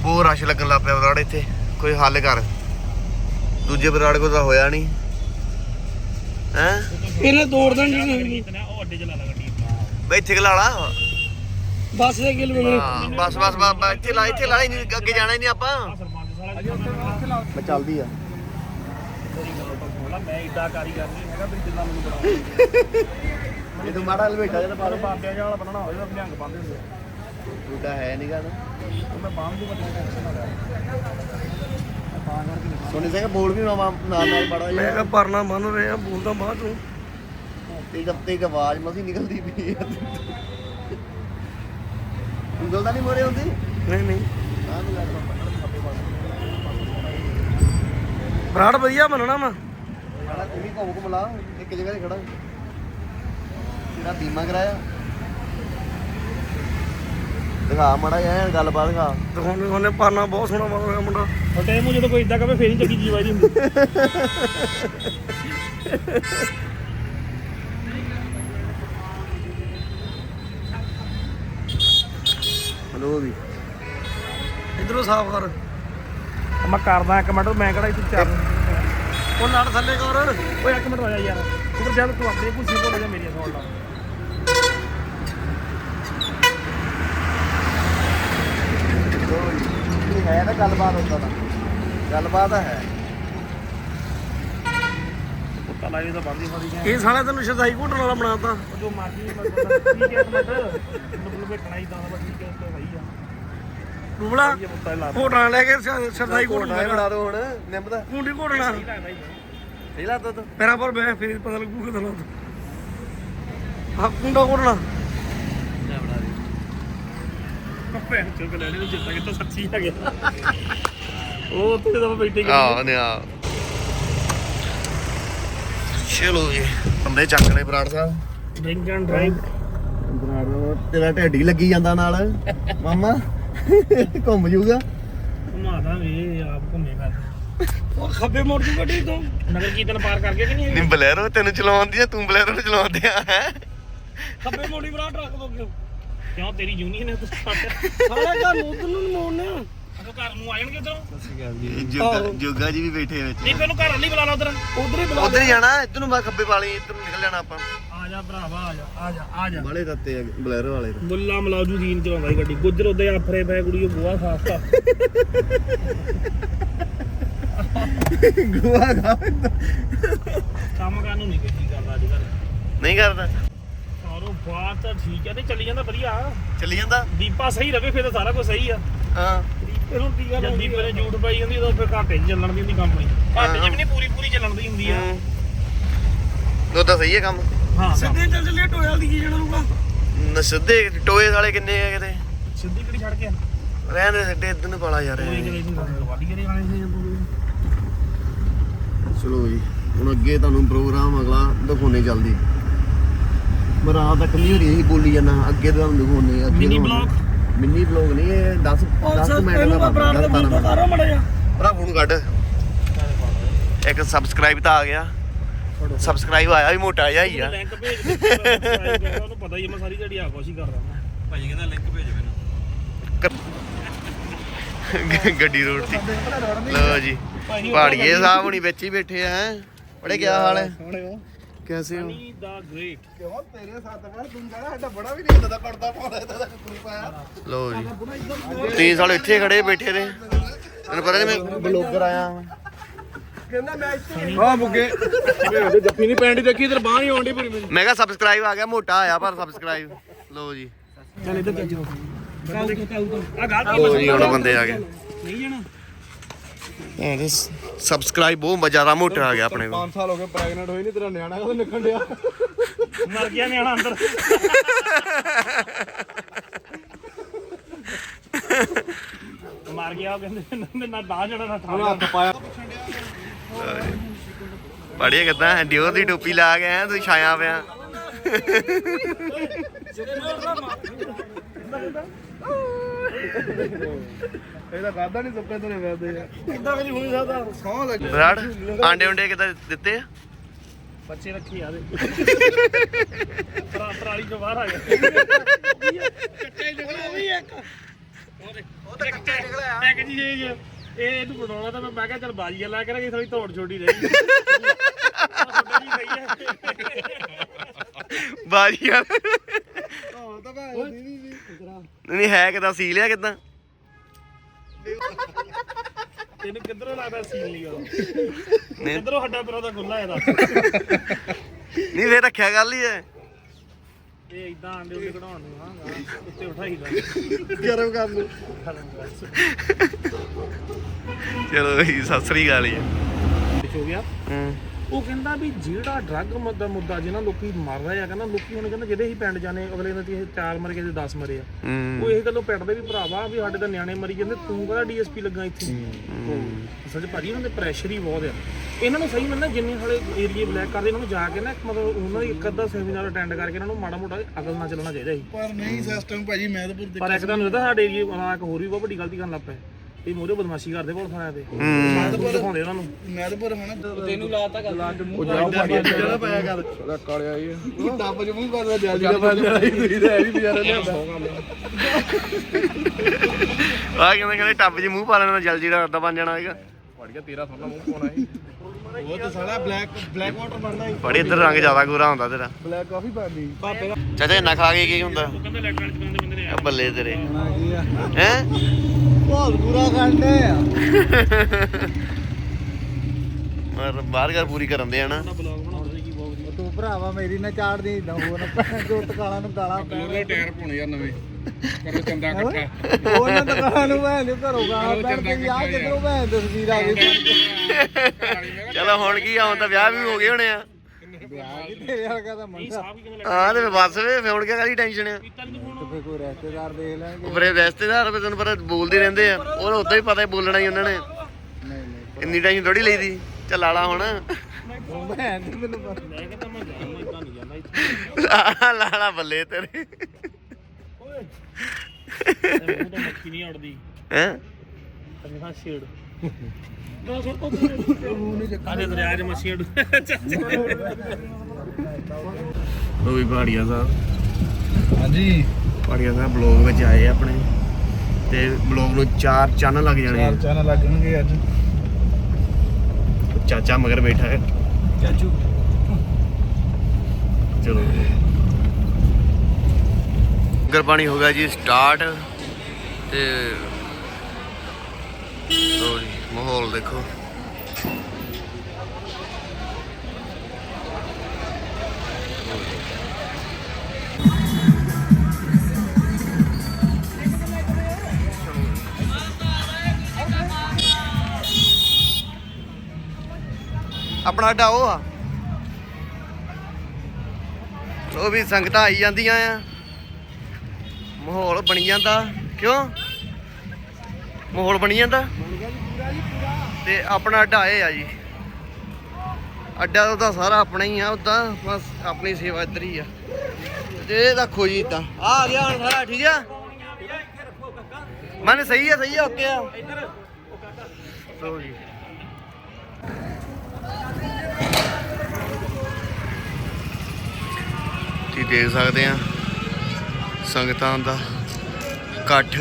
ਬਹੁਤ ਰਸ਼ ਲੱਗਣ ਲੱਗ ਪਿਆ ਬਰਾੜ ਇੱਥੇ। ਕੋਈ ਹੱਲ ਕਰ। ਦੂਜੇ ਬਰਾੜ ਕੋ ਤਾਂ ਹੋਇਆ ਨਹੀਂ। ਹੈ? ਇਹਨੇ ਤੋੜ ਦੇਣ ਜੀ ਉਹ ਅੱਡੇ ਚ ਲਾ ਲਾ ਗੱਡੀ ਬਈ ਇੱਥੇ ਖਲਾ ਲਾ ਬੱਸ ਦੇ ਗਿਲ ਮੈਨੂੰ ਹਾਂ, ਬਸ ਬਸ ਬਸ ਬਸ, ਇੱਥੇ ਲਾ ਇੱਥੇ ਲਾ ਹੀ ਨਹੀਂ ਅੱਗੇ ਜਾਣਾ ਹੀ ਨਹੀਂ ਆਪਾਂ। ਮੈਂ ਚੱਲਦੀ ਆ। ਤੇਰੀ ਗੱਲ ਤੋਂ ਬੋਲਾ ਮੈਂ ਇਦਾਂ ਕਾਰੀਗਰ ਨਹੀਂ ਹੈਗਾ ਵੀ ਜਿੰਨਾ ਮੈਨੂੰ ਬਣਾ ਇਹ ਤੂੰ ਮਾੜਾ ਲਵੇਟਾ ਜਿਹੜਾ ਪਰ ਬਾਬਿਆਂ ਜਿਹਾ ਵਾਲਾ ਬਣਨਾ ਹੋਵੇ ਤਾਂ ਭਿਆੰਗ ਬੰਦੇ ਹੁੰਦੇ ਟੂਟਾ ਹੈ ਨਹੀਂਗਾ ਨਾ ਉਹ ਮੈਂ ਬਾਂਹ ਦੂਗਾ ਤੇ ਟੈਨਸ਼ਨ ਨਾ ਲੈ ਸੋਨੀ ਸਿੰਘ ਬੋਲ ਵੀ ਮਾਮਾ ਨਾਲ ਨਾਲ ਬੜਾ ਮੈਂ ਕਿਹਾ ਪਰਨਾ ਮੰਨ ਰਿਹਾ ਬੋਲਦਾ ਬਾਅਦ ਚੋਂ। ਤੇ ਗੱਤੇ ਦੀ ਆਵਾਜ਼ ਮਸੀ ਨਿਕਲਦੀ ਪਈ ਉਂਗਲ ਤਾਂ ਨਹੀਂ ਮੋਰੇ ਹੁੰਦੀ? ਨਹੀਂ ਨਹੀਂ। ਆਹ ਨੂੰ ਲੱਗਦਾ ਬਰਾੜ ਵਧੀਆ ਮੰਨਣਾ ਵਾ ਸਾਡਾ ਤੂੰ ਵੀ ਘੁੰਮ ਘੁੰਮ ਲਾ ਇੱਕ ਜਗ੍ਹਾ ਤੇ ਖੜਾ। ਜਿਹੜਾ ਬੀਮਾ ਕਰਾਇਆ। ਦਿਖਾ ਮਾੜਾ ਐਨ ਗੱਲਬਾਤ ਦਿਖਾ। ਦਿਖਾਉਣੇ ਦਿਖਾਉਣੇ ਪਰਨਾ ਬਹੁਤ ਸੋਹਣਾ ਬਣਿਆ ਮੁੰਡਾ। ਫਟੇ ਮੂੰਹ ਜਦੋਂ ਕੋਈ ਇਦਾਂ ਕਵੇ ਫੇਰ ਹੀ ਚੱਕੀ ਜੀਵਾਈ ਦੀ ਹੁੰਦੀ। ਹਲੋ ਵੀ। ਇਧਰੋਂ ਸਾਫ਼ ਕਰ। ਮੈਂ ਕਰਦਾ ਇੱਕ ਮਿੰਟ ਮੈਂ ਕਿਹੜਾ ਇੱਥੇ ਚੱਲ ਉਹ ਲੜ ਥੱਲੇ ਕਰ। ਓਏ ਇੱਕ ਮਿੰਟ ਆ ਜਾ ਯਾਰ। ਉਧਰ ਜਾ ਤੂੰ ਆਪਣੀ ਕੁਰਸੀ ਕੋਲ ਜਾ ਮੇਰੀ ਸੁਣ ਲਾ ਇਹ ਹੈ ਨਾ ਗੱਲਬਾਤ ਹੁੰਦਾ ਤਾਂ ਗੱਲਬਾਤ ਹੈ। ਕੁੱਤਾ ਲਾਈ ਤਾਂ ਬੰਦੀ ਫੜੀ ਗਿਆ ਇਹ ਸਾਲਾ ਤੈਨੂੰ ਸ਼ਦਾਈ ਘੋਟਣ ਵਾਲਾ ਬਣਾਤਾ ਉਹ ਜੋ ਮਰਜ਼ੀ ਮਤਲਬ ਠੀਕ ਹੈ ਮਿੰਟ ਮਤਲਬ ਵੇਖਣਾ ਹੀ ਤਾਂ ਬਸ ਠੀਕ ਹੈ ਤੇ ਸਹੀ ਆ। ਰੂਬਲਾ ਘੋਟਣਾ ਲੈ ਕੇ ਸ਼- ਸ਼ਰਦਾਈ ਘੋਟਾ ਘੋਟਣਾ ਹੀ ਬਣਾ ਦੋ ਹੁਣ ਨਿੰਮ ਦਾ। ਕੁੰਡੀ ਘੋਟਣਾ। ਲੱਗਦਾ ਹੀ ਪਹਿਲਾ ਦੁੱਧ ਪੈਰਾਂ ਫਿਰ ਪਤਾ ਲੱਗੂ ਕਿਦਾਂ ਲੱਗਦਾ। ਆ ਕੁੰਡਾ ਕੋੜਨਾ ਭੈਣ ਚੋਕ ਲੈ ਲੈ ਜਿੱਦਾਂ ਕਿ ਤਾਂ ਸੱਚੀ ਆ ਗਿਆ। ਉਹ ਉੱਥੇ ਤਾਂ ਬੈਠੇ ਆ ਨੇ ਆ ਚਲੋ ਜੀ ਬੰਦੇ ਚੱਕ ਲੈ Brar sahib. Drink and drive Brar ਤੇਰਾ ਢੇਡੀ ਲੱਗੀ ਜਾਂਦਾ ਨਾਲ। ਮਾਮਾ ਘੁੰਮ ਜੂਗਾ। ਘੁਮਾ ਦਾਂਗੇ ਆਪ ਘੁੰਮੇ ਕਰ ਉਹ ਖੱਬੇ ਮੋੜ ਜੂ ਗੱਡੀ ਤੋਂ। ਨਗਰ ਕੀਰਤਨ ਪਾਰ ਕਰਕੇ ਕਿ ਨਹੀਂ? ਨਹੀਂ ਬਲੈਰੋ ਤੈਨੂੰ ਚਲਾਉਂਦੀ ਆ ਤੂੰ ਬਲੈਰੋ ਨੂੰ ਚਲਾਉਂਦੇ ਆ ਹੈ? ਖੱਬੇ ਮੋੜੀ ਬਰਾ ਟਰੱਕ ਤੋਂ ਕਿਉਂ ਕਿਉਂ? ਤੇਰੀ ਯੂਨੀਅਨ ਹੈ ਤੂੰ ਸਾਲੇ ਘਰ ਨੂੰ ਉਧਰ ਨੂੰ ਨੀ। ਮੋੜਨੇ ਆ ਘਰ ਨੂੰ ਆ ਜਾਣਗੇ ਉਧਰੋਂ। ਜੋਗਾ ਜੋਗਾ ਜੀ ਵੀ ਬੈਠੇ ਵਿੱਚ। ਨਹੀਂ ਤੈਨੂੰ ਘਰ ਨਹੀਂ ਬੁਲਾਣਾ ਉਧਰ। ਉਧਰ ਹੀ ਬੁਲਾ ਉਧਰ ਹੀ ਜਾਣਾ ਇੱਧਰ ਨੂੰ ਮੈਂ ਖੱਬੇ ਵਾਲੀ ਇੱਧਰ ਨੂੰ ਨਿਕਲ ਜਾਣਾ ਆਪਾਂ। ਆ ਜਾ ਭਰਾਵਾ ਆ ਜਾ ਆ ਜਾ ਆ ਜਾ। ਬਾਲੇ ਤੱਤੇ ਆ ਬਲੈਰੋ ਵਾਲੇ ਤਾਂ। ਮੁੱਲਾ ਮਲਾਜੂ ਦੀਨ ਚਲਾਉਂਦਾ ਸੀ ਗੱਡੀ। ਗੁੱਜਰ ਉਹਦੇ ਆਫਰੇ ਪੈ ਕੁੜੀ ਉਹ ਬੁਆ ਖਾਸਤਾ ਗੋਆ ਗਾ ਕੰਮ ਕਰਨ ਨੂੰ ਨਹੀਂ ਕਿਹਦੀ ਕਰਦਾ ਅੱਜ ਕੱਲ ਨਹੀਂ ਕਰਦਾ। ਤਾਂ ਠੀਕ ਹੈ ਤੇ ਚੱਲੀ ਜਾਂਦਾ ਵਧੀਆ। ਚੱਲੀ ਜਾਂਦਾ? ਦੀਪਾ ਸਹੀ ਰਵੇ ਫਿਰ ਤਾਂ ਸਾਰਾ ਕੁਝ ਸਹੀ ਆ। ਹਾਂ। ਇਹਨੂੰ ਟੀਕਾ ਜਦ ਦੀਪੇ ਨੇ ਝੂਠ ਪਾਈ ਹੁੰਦੀ ਤਾਂ ਫਿਰ ਘਾਟੇ 'ਚ ਚੱਲਣ ਦੀ ਹੁੰਦੀ ਕੰਪਨੀ ਘਾਟੇ 'ਚ ਵੀ ਨਹੀਂ ਪੂਰੀ ਪੂਰੀ ਚੱਲਣ ਦੀ ਹੁੰਦੀ ਆ। ਉਹ ਤਾਂ ਸਹੀ ਹੈ ਕੰਮ। ਹਾਂ ਸਿੱਧੇ ਚੱਲ ਚੱਲੇ ਟੋਇਲ ਦੀ ਕੀ ਜਣਾ ਲੂਗਾ ਨ ਸਿੱਧੇ ਟੋਏ ਵਾਲੇ ਕਿੰਨੇ ਆ ਕਿਤੇ? ਸਿੱਧੀ ਕਿਹੜੀ ਛੱਡ ਕੇ ਰਹਿਣ ਦੇ ਸਿੱਧੇ ਇੱਧਰ ਨੂੰ ਪਾਲਾ ਯਾਰ। ਕੋਈ ਕਿਤੇ ਨਹੀਂ ਵਾਡੀ ਕਰੇ ਆਣੇ ਸੀ। ਪੂਰੀ ਚਲੋ ਜੀ ਹੁਣ ਅੱਗੇ ਤੁਹਾਨੂੰ ਪ੍ਰੋਗਰਾਮ ਅਗਲਾ ਦਿਖਾਉਣੇ ਜਲਦੀ ਮੈਂ ਰਾਤ ਤੱਕ ਨਹੀਂ ਹੋ ਰਹੀ ਸੀ ਬੋਲੀ ਜਾਂਦਾ ਅੱਗੇ ਤੁਹਾਨੂੰ ਦਿਖਾਉਣੇ ਅੱਗੇ Mini ਦਿਖਾਉਣੇ। ਮਿੰਨੀ ਬਲੌਗ ਨਹੀਂ ਇਹ 10 10 ਮਿੰਟ ਦਾ ਬਣਦਾ ਬੂਟਾ ਤਾਰੋ ਮੜਾ ਜਾ ਭਰਾ ਫੋਨ ਕੱਢ। ਇੱਕ ਸਬਸਕ੍ਰਾਈਬ ਤਾਂ ਆ ਗਿਆ। ਸਬਸਕ੍ਰਾਈਬ ਆਇਆ ਵੀ ਮੋਟਾ ਜਿਹਾ ਹੀ ਆ। ਲਿੰਕ ਭੇਜ ਦੇ ਕਰੋ, ਉਹਨੂੰ ਪਤਾ ਹੀ ਮੈਂ ਸਾਰੀ ਦਿਹਾੜੀ ਆ ਕੁਛ ਹੀ। ਕਰਦਾ ਗੱਡੀ ਰੋਡ ਤੇ। ਲਓ ਜੀ ਪਹਾੜੀਏ ਸਾਹਿਬ ਹੁਣੀ ਵਿੱਚ ਹੀ ਬੈਠੇ ਆ? ਬੜੇ ਕਿਆ ਹਾਲ ਹੈ। ਕੈਸੇ ਹੋ? ਨੀ ਦਾ ਗ੍ਰੇਟ ਕਿਉਂ? ਤੇਰੇ ਸਾਥ ਮੈਂ ਤੂੰ ਕਹਿੰਦਾ ਸਾਡਾ ਬੜਾ ਵੀ ਨਹੀਂ ਹੁੰਦਾ ਕਰਦਾ ਪਾਉਂਦਾ ਇਹਦਾ ਤੂੰ ਪਾਇਆ। ਲਓ ਜੀ। ਤੁਸੀਂ ਸਾਲੇ ਇੱਥੇ ਖੜੇ ਬੈਠੇ ਰਹੇ ਤੈਨੂੰ ਪਤਾ ਨਹੀਂ ਮੈਂ ਬਲੌਗਰ ਆਇਆ। ਕਹਿੰਦਾ ਮੈਂ ਇੱਥੇ ਆ ਬੁੱਗੇ ਜੱਫੀ ਨਹੀਂ ਪੈਂਦੀ ਦੇਖੀ ਇਧਰ ਬਾਹ ਨਹੀਂ ਆਉਂਦੀ ਪੂਰੀ ਮੇਰੀ। ਮੈਂ ਕਿਹਾ ਸਬਸਕ੍ਰਾਈਬ ਆ ਗਿਆ ਮੋਟਾ ਆਇਆ ਪਰ ਸਬਸਕ੍ਰਾਈਬ ਲਓ ਜੀ। ਚੱਲ ਇੱਧਰ ਚੱਲ ਜਾਓ। ਆ ਗਲਤੀ ਲਓ ਜੀ ਹੁਣ ਬੰਦੇ ਆ ਗਏ। ਨਹੀਂ ਜਾਣਾ। ਸਬਸਕ੍ਰਾਈਬ ਬਹੁਤ ਜ਼ਿਆਦਾ ਮੋਟਾ ਆ ਗਿਆ ਆਪਣੇ ਕੋਲ। 5 ਸਾਲ ਹੋ ਗਏ ਪ੍ਰੈਗਨੈਂਟ ਹੋਈ ਨਹੀਂ ਤੇਰਾ ਨਿਆਣਾ ਕਦੋਂ ਨਿਕਲ ਡਿਆ? ਮਰ ਗਿਆ ਨਿਆਣਾ ਅੰਦਰ। ਮਰ ਗਿਆ ਉਹ ਕਹਿੰਦੇ ਨਾ ਨਾ ਜਣਾ ਨਾ ਠਾ ਹੱਥ ਪਾਇਆ। ਬੜੀਆ ਕਿਦਾਂ? ਡਿਓ ਦੀ ਟੋਪੀ ਲਾ ਕੇ ਆਇਆ ਤੂੰ ਛਾਇਆ ਪਿਆ। ਇਹਦਾ ਕਰਦਾ ਨਹੀਂ ਸੁੱਕੇ ਤੁਰੇ ਫਿਰਦੇ ਆ। ਕਿੱਦਾਂ ਕਦੀ ਹੋਈ ਸਕਦਾ ਸੌਂ ਲੱਗ। ਬਰਾੜ ਆਂਡੇ ਉਂਡੇ ਕਿਦਾਂ ਦਿੱਤੇ ਆ? ਬੱਚੇ ਰੱਖੀ ਆ ਦੇ। ਪਰਾ ਪਰਾਲੀ ਤੋਂ ਬਾਹਰ ਆ ਗਿਆ। ਕੱਟੇ ਨਿਕਲਿਆ। ਵੀ ਇੱਕ। ਉਹ ਤਾਂ ਕੱਚਾ ਨਿਕਲਿਆ। ਇੱਕ ਜੀ ਇਹ ਇਹ ਇਹਨੂੰ ਬਣਾਉਣਾ ਤਾਂ ਮੈਂ ਮੈਂ ਕਿਹਾ ਚੱਲ ਬਾਜੀ ਲਾ ਕੇ ਰੱਖੀ ਥੋੜੀ ਤੋੜ ਛੋਟੀ ਰਹੀ ਬਾਜੀ ਤਾਂ ਨਹੀਂ ਹੈ ਕਿਦਾਂ? ਸੀ ਲਿਆ ਕਿਦਾਂ? ਤੈਨੂੰ ਕਿੱਧਰੋਂ ਲੱਗਦਾ ਸੀਨ ਲਈ ਉਹ? ਨਹੀਂ। ਕਿੱਧਰੋਂ ਹੱਡਾ ਪਰਾ ਦਾ ਗੁੱਲਾ ਇਹਦਾ? ਨਹੀਂ ਫੇਰ ਰੱਖਿਆ ਗੱਲ ਹੀ ਹੈ। ਇਹ ਇਦਾਂ ਆਂਡੇ ਉੱਤੇ ਕਢਾਉਣ ਨੂੰ ਹਾਂ ਉੱਤੇ ਉਠਾਈਦਾ। ਗਰਮ ਕਰ ਲੂ ਚਲੋ ਜੀ ਸਤਿ ਸ੍ਰੀ ਅਕਾਲ ਜੀ। ਹੋ ਗਿਆ? ਹੂੰ। ਉਹ ਕਹਿੰਦਾ ਵੀ ਜਿਹੜਾ ਡਰੱਗ ਮੁੱਦਾ ਮੁੱਦਾ ਜਿਹਨਾਂ ਲੋਕੀ ਮਰ ਰਹੇ ਆ ਕਹਿੰਦਾ ਲੋਕੀ ਹੁਣ ਕਹਿੰਦਾ ਜਿਹਦੇ ਹੀ ਪਿੰਡ ਜਾਣੇ ਅਗਲੇ ਨੇ ਇਹ ਚਾਰ ਮਰ ਕੇ ਤੇ 10 ਮਰੇ ਆ। ਉਹ ਇਹ ਗੱਲੋਂ ਪਿੰਡ ਦੇ ਵੀ ਭਰਾਵਾ ਵੀ ਸਾਡੇ ਤਾਂ ਨਿਆਣੇ ਮਰੀ ਜਾਂਦੇ ਤੂੰ ਕਹਿੰਦਾ ਡੀਐਸਪੀ ਲੱਗਾ ਇੱਥੇ? ਸੱਚ ਭਾਜੀ ਉਹਨਾਂ ਦੇ ਪ੍ਰੈਸ਼ਰ ਹੀ ਬਹੁਤ ਆ। ਇਹਨਾਂ ਨੂੰ ਸਹੀ ਮੰਨਣਾ ਜਿੰਨੇ ਹਾਲੇ ਏਰੀਏ ਬਲੈਕ ਕਰਦੇ ਇਹਨਾਂ ਨੂੰ ਜਾ ਕੇ ਨਾ ਇੱਕ ਮਤਲਬ ਉਹਨਾਂ ਦੀ ਇੱਕ ਅੱਧਾ ਸੈਮੀਨਾਰ ਅਟੈਂਡ ਕਰਕੇ ਇਹਨਾਂ ਨੂੰ ਮਾੜਾ ਮੋਟਾ ਅਕਲ ਨਾਲ ਚੱਲਣਾ ਚਾਹੀਦਾ ਸੀ। ਪਰ ਨਹੀਂ ਸਿਸਟਮ ਭਾਜੀ ਮੈਦਪੁਰ ਦੇ ਪਰ ਇੱਕ ਤੁਹਾਨੂੰ ਪਤਾ ਸਾਡੇ ਏਰੀਏ ਵਾਲਾ ਇੱਕ ਹੋਰ ਵੀ ਬਹੁਤ ਵੱਡੀ ਗਲਤੀ ਕਰਨ ਲੱਗ ਪਏ ਇਹ ਮੋਰੇ ਬਦਮਾਸ਼ੀ ਕਰਦੇ ਪੁਲਿਸ ਵਾਲਿਆਂ ਤੇ। ਹੂੰ। ਦਿਖਾਉਂਦੇ ਉਹਨਾਂ ਨੂੰ। ਮੈਦਪੁਰ ਹੁਣ ਤੈਨੂੰ ਲਾਤਾ ਗੱਲ। ਭਾਜੀ ਜਿਹੜਾ ਪਾਇਆ ਕਰ। ਉਹਦਾ ਕਾਲਿਆ ਹੀ ਉਹ ਡੱਬ ਚ ਮੂੰਹ ਕਰਦਾ ਜਲਦੀ ਜਦ ਬੰਦ ਆਈ ਤੁਸੀਂ ਤਾਂ ਇਹ ਵੀ ਵਿਚਾਰਾ ਲਿਆਂਦਾ ਆ ਕਹਿੰਦੇ ਕਹਿੰਦੇ ਟੱਬ 'ਚ ਮੂੰਹ ਪਾ ਲੈਣਾ ਜਲ ਜੀਰਾ ਅੱਦਾ ਬਣ ਜਾਣਾ ਹੈਗਾ ਫੜ ਗਿਆ ਤੇਰਾ ਥੋੜਾ ਮੂੰਹ ਪਾਉਣਾ ਸੀ। ਉਹ ਤਾਂ ਸਾਲਾ ਬਲੈਕ ਬਲੈਕ ਵਾਟਰ ਬਣਦਾ ਹੀ ਬੜੀ ਇੱਧਰ ਰੰਗ ਜ਼ਿਆਦਾ ਗੋਰਾ ਹੁੰਦਾ ਤੇਰਾ। ਬਲੈਕ ਕਾਫੀ ਪਾਦੀ ਚਾਚਾ ਇੰਨਾ ਖਾ ਕੇ ਕੀ ਹੁੰਦਾ? ਉਹ ਕਹਿੰਦੇ ਲੈਟਰਾਂ ਚ ਬੰਦੇ ਬੰਦੇ ਨੇ ਆ ਬੱਲੇ ਤੇਰੇ। ਹੈ? ਬਹੁਤ ਬੁਰਾ ਕਰਦੇ ਆ। ਮਰ ਬਾਹਰ ਘਰ ਪੂਰੀ ਕਰਨ ਦੇ ਆ ਨਾ। ਬਲੌਗ ਬਣਾਉਂਦੇ ਸੀ ਕੀ ਬਹੁਤ ਤੂੰ ਭਰਾਵਾ ਮੇਰੀ ਨਾ ਚਾੜਦੀ ਇਦਾਂ ਹੋਰ ਨਾ ਭੈਣ ਚੋਟ ਕਾਲਾ ਨੂੰ ਕਾਲਾ ਪੈ ਟਾਇਰ ਪਾਉਣੇ ਯਾਰ ਨਵੇਂ। ਕਰੋ ਚੰਦਾ ਇਕੱਠਾ। ਉਹਨਾਂ ਦੁਕਾਨਾਂ ਨੂੰ ਭੈਣ ਦੇ ਘਰੋਂ ਗਾਲਾਂ ਕੱਢ ਕੇ ਆ ਕਿਧਰੋਂ ਭੈਣ ਤਸਵੀਰ ਆ। ਗਈ ਚਲੋ ਹੁਣ ਕੀ ਆ ਹੁਣ ਤਾਂ ਵਿਆਹ ਵੀ ਹੋ ਗਏ ਹੋਣੇ ਆ। ਵਿਆਹ ਕੀ ਤੇਰੇ ਵਰਗਾ ਤਾਂ ਹਾਂ ਤੇ ਬਸ ਵੇ ਫਿਰ ਹੁਣ ਕੀ ਕਾਹਦੀ ਟੈਨਸ਼ਨ ਆ। ਤੇ ਫੇ ਕੋਈ ਰਿਸ਼ਤੇਦਾਰ ਦੇਖ ਲੈਣਗੇ। ਉਪਰੇ ਰਿਸ਼ਤੇਦਾਰ ਤੈਨੂੰ ਪਤਾ ਬੋਲਦੇ ਰਹਿੰਦੇ ਆ। ਉਹ ਉਦਾਂ ਹੀ ਪਤਾ ਹੀ ਬੋਲਣਾ ਹੀ ਉਹਨਾਂ ਨੇ। ਨਹੀਂ ਨਹੀਂ ਇੰਨੀ ਟੈਨਸ਼ਨ ਥੋੜੀ ਲਈਦੀ। ਚੱਲ ਆਲਾ ਹੁਣ। ਉਹ ਭੈਣ ਤੇ ਮੈਨੂੰ ਪਤਾ। ਮੈਂ ਕਹਿੰਦਾ ਮੈਂ ਜਾਣਾ ਇਦਾਂ ਨਹੀਂ ਜਾਂਦਾ ਇੱਥੇ। ਲਾਲਾ ਲਾਲਾ ਬੱਲੇ ਤੇਰੇ। ਮੂੰਹ ਤੋਂ ਮੱਖੀ ਨਹੀਂ ਉੜਦੀ ਹੈ? ਕੰਨਾ ਛੇੜ। ਕਾਲੇ ਦਰਿਆ 'ਚ ਮੱਛੀ ਉੜ ਉਹ ਵੀ ਪਹਾੜੀਆ ਸਾਹਿਬ ਹਾਂਜੀ। ਪਹਾੜੀਆ ਸਾਹਿਬ ਬਲੌਗ ਵਿੱਚ ਆਏ ਆਪਣੇ। ਤੇ ਬਲੌਗ ਨੂੰ ਚਾਰ ਚੰਨ ਲੱਗ ਜਾਣੇ ਆ। ਚੈਨਲ ਲੱਗਣਗੇ ਅੱਜ। ਚਾਚਾ ਮਗਰ ਬੈਠਾ ਹੈ। ਚਾਚੂ। ਚਲੋ। ਪਾਣੀ ਹੋ ਗਿਆ ਜੀ ਸਟਾਰਟ। ਤੇ ਮਾਹੌਲ ਦੇਖੋ। ਆਪਣਾ ਅੱਡਾ ਉਹ ਆ। ਉਹ ਵੀ ਸੰਗਤਾਂ ਆਈ ਜਾਂਦੀਆਂ ਆ। ਮਾਹੌਲ ਬਣੀ ਜਾਂਦਾ। ਕਿਉਂ? ਮਾਹੌਲ ਬਣੀ ਜਾਂਦਾ। ਤੇ ਆਪਣਾ ਅੱਡਾ ਇਹ ਆ ਜੀ। ਅੱਡਾ ਉਹਦਾ ਸਾਰਾ ਆਪਣਾ ਹੀ ਆ ਉਦਾਂ ਬਸ ਆਪਣੀ ਸੇਵਾ ਇੱਧਰ ਹੀ ਆ। ਤੇ ਇਹ ਰੱਖੋ ਜੀ ਇਦਾਂ। ਆ ਗਿਆ ਹੁਣ ਸਾਰਾ, ਠੀਕ ਆ? ਮਨ ਸਹੀ ਆ ਸਹੀ ਆ, ਓਕੇ ਆ। ਲਓ ਜੀ। ਤੁਸੀਂ ਦੇਖ ਸਕਦੇ ਆ, ਸੰਗਤਾਂ ਦਾ ਇਕੱਠ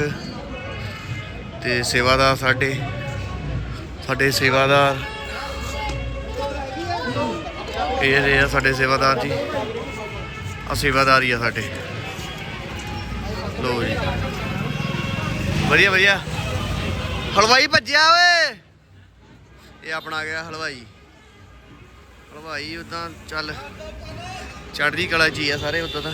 ਤੇ ਸੇਵਾ ਦਾ ਸਾਡੇ ਸਾਡੇ ਸੇਵਾਦਾਰ। ਇਹ ਰਹੇ ਆ ਸਾਡੇ ਸੇਵਾਦਾਰ ਜੀ। ਆ ਸੇਵਾਦਾਰ ਹੀ ਆ ਸਾਡੇ। ਲੋ ਜੀ। ਵਧੀਆ ਵਧੀਆ। ਹਲਵਾਈ ਭੱਜਿਆ ਓਏ। ਇਹ ਆਪਣਾ ਆ ਗਿਆ ਹਲਵਾਈ। ਹਲਵਾਈ ਉਦਾਂ ਚੱਲ। ਚੜ੍ਹਦੀ ਕਲਾ ਚ ਹੀ ਆ ਸਾਰੇ ਉਦਾਂ ਤਾਂ।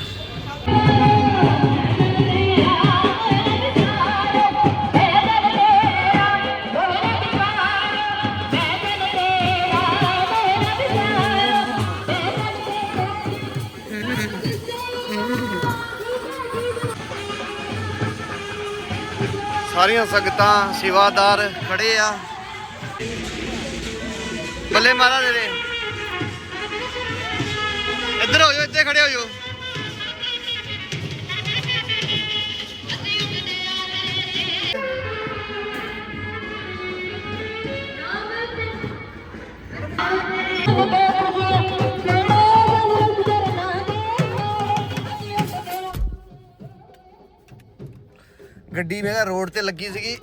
ਸਾਰੀਆਂ ਸੰਗਤਾਂ ਸੇਵਾਦਾਰ ਖੜੇ ਆ। ਬੱਲੇ ਮਹਾਰਾਜ ਦੇ। ਦੇ ਇੱਧਰ ਹੋ ਜਾਓ, ਇੱਥੇ ਖੜੇ ਹੋ ਜਾਓ। ਗੱਡੀ ਮੈਂ ਕਿਹਾ ਰੋਡ ਤੇ ਲੱਗੀ ਸੀਗੀ।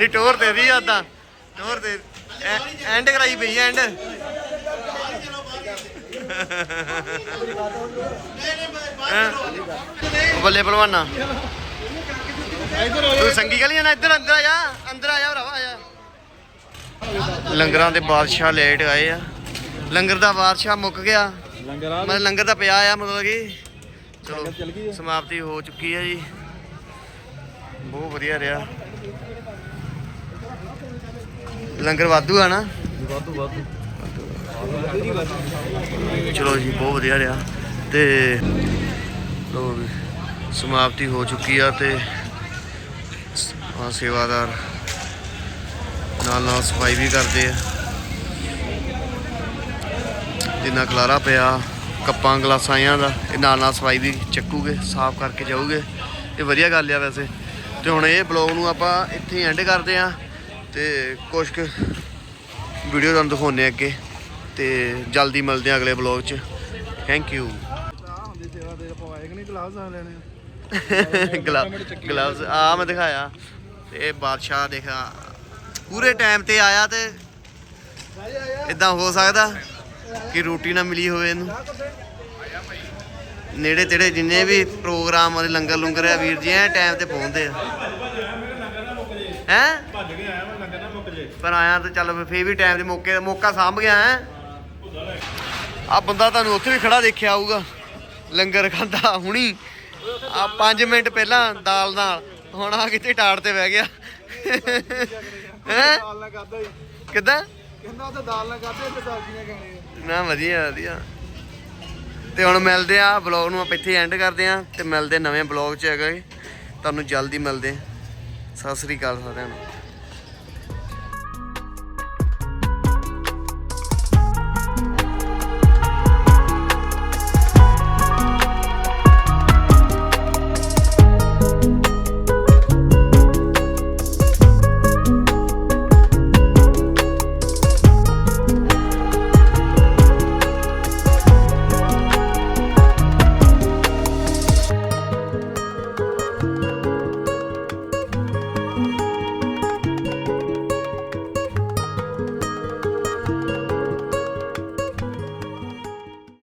ਨਹੀਂ ਟੋਰ ਤੇ ਦੀ ਆਦਾ ਟੋਰ ਤੇ ਐਂਡ ਕਰਾਈ ਪਈ ਐਂਡ। ਬੱਲੇ ਪਹਿਲਵਾਨਾ ਤੂੰ ਸੰਗੀ ਗਲੀ ਨਾ ਇੱਧਰ ਅੰਦਰ ਆ ਜਾ। ਅੰਦਰ ਆ ਜਾ ਭਰਾਵਾ ਆ ਜਾ। ਲੰਗਰਾਂ ਦੇ ਬਾਦਸ਼ਾਹ ਲੇਟ ਆਏ ਆ। ਲੰਗਰ ਦਾ ਬਾਦਸ਼ਾਹ ਮੁੱਕ ਗਿਆ। ਮਤਲਬ ਲੰਗਰ ਤਾਂ ਪਿਆ ਆ ਮਤਲਬ ਕਿ। ਚਲੋ ਸਮਾਪਤੀ ਹੋ ਚੁੱਕੀ ਹੈ ਜੀ। ਬਹੁਤ ਵਧੀਆ ਰਿਹਾ। ਲੰਗਰ ਵਾਧੂ ਆ ਨਾ? ਵਾਧੂ ਵਾਧੂ। ਚਲੋ ਜੀ ਬਹੁਤ ਵਧੀਆ ਰਿਹਾ। ਤੇ ਲੋ ਸਮਾਪਤੀ ਹੋ ਚੁੱਕੀ ਆ ਤੇ ਆ ਸੇਵਾਦਾਰ ਨਾਲ ਨਾਲ ਸਫ਼ਾਈ ਵੀ ਕਰਦੇ ਆ। ਜਿੰਨਾ ਖਲਾਰਾ ਪਿਆ ਕੱਪਾਂ ਗਲਾਸਾਂ ਆਂ ਦਾ ਇਹ ਨਾਲ ਨਾਲ ਸਫ਼ਾਈ ਵੀ ਚੱਕੂਗੇ ਸਾਫ਼ ਕਰਕੇ ਜਾਊਗੇ। ਇਹ ਵਧੀਆ ਗੱਲ ਆ ਵੈਸੇ। ਤੇ ਹੁਣ ਇਹ ਬਲੌਗ ਨੂੰ ਆਪਾਂ ਇੱਥੇ ਐਂਡ ਕਰਦੇ ਆ। ਤੇ ਕੁਝ ਕੁ ਵੀਡੀਓ ਤੁਹਾਨੂੰ ਦਿਖਾਉਂਦੇ ਅੱਗੇ ਤੇ ਜਲਦੀ ਮਿਲਦੇ ਆ ਅਗਲੇ ਬਲੌਗ 'ਚ। ਥੈਂਕ ਯੂ ਗਲਵਜ਼ ਆ ਮੈਂ ਦਿਖਾਇਆ। ਤੇ ਬਾਦਸ਼ਾਹ ਦੇਖਾ ਪੂਰੇ ਟਾਈਮ ਤੇ ਆਇਆ ਤੇ ਇਦਾਂ ਹੋ ਸਕਦਾ ਕਿ ਰੋਟੀ ਨਾ ਮਿਲੀ ਹੋਵੇ ਇਹਨੂੰ। ਨੇੜੇ ਤੇੜੇ ਜਿੰਨੇ ਵੀ ਪ੍ਰੋਗਰਾਮ ਵਾਲੇ ਲੰਗਰ ਲੁੰਗਰ ਆ ਵੀਰ ਜੀ, ਐ ਟਾਈਮ ਤੇ ਪਹੁੰਚਦੇ ਆ। ਹੈ? ਪਰ ਆਇਆ ਤਾਂ ਚੱਲ ਫੇਰ ਵੀ ਟਾਈਮ ਦੇ ਮੌਕੇ ਮੌਕਾ ਸਾਂਭ ਗਿਆ ਹੈ। ਆ ਬੰਦਾ ਤੁਹਾਨੂੰ ਉੱਥੇ ਵੀ ਖੜਾ ਦੇਖਿਆ ਆਊਗਾ ਲੰਗਰ ਖਾਂਦਾ ਹੁਣੀ। ਆ 5 ਮਿੰਟ ਪਹਿਲਾਂ ਦਾਲ ਨਾਲ। ਹੁਣ ਆ ਕਿਤੇ ਟਾੜ ਤੇ ਬਹਿ ਗਿਆ। ਹੈ? ਦਾਲ ਨਾਲ ਖਾਦਾ ਹੀ ਕਿਦਾਂ? ਕਹਿੰਦਾ ਉਹ ਤਾਂ ਦਾਲ ਨਾਲ ਖਾਦੇ ਤੇ ਸਬਜ਼ੀਆਂ ਖਾਣੀਆਂ। ਨਾ ਵਧੀਆ ਵਧੀਆ। ਤੇ ਹੁਣ ਮਿਲਦੇ ਆ ਬਲੌਗ ਨੂੰ ਆਪਾਂ ਇੱਥੇ ਐਂਡ ਕਰਦੇ ਆ। ਤੇ ਮਿਲਦੇ ਨਵੇਂ ਬਲੌਗ 'ਚ ਹੈਗਾ ਤੁਹਾਨੂੰ ਜਲਦੀ ਮਿਲਦੇ। ਸਤਿ ਸ੍ਰੀ ਅਕਾਲ ਸਾਰਿਆਂ ਨੂੰ।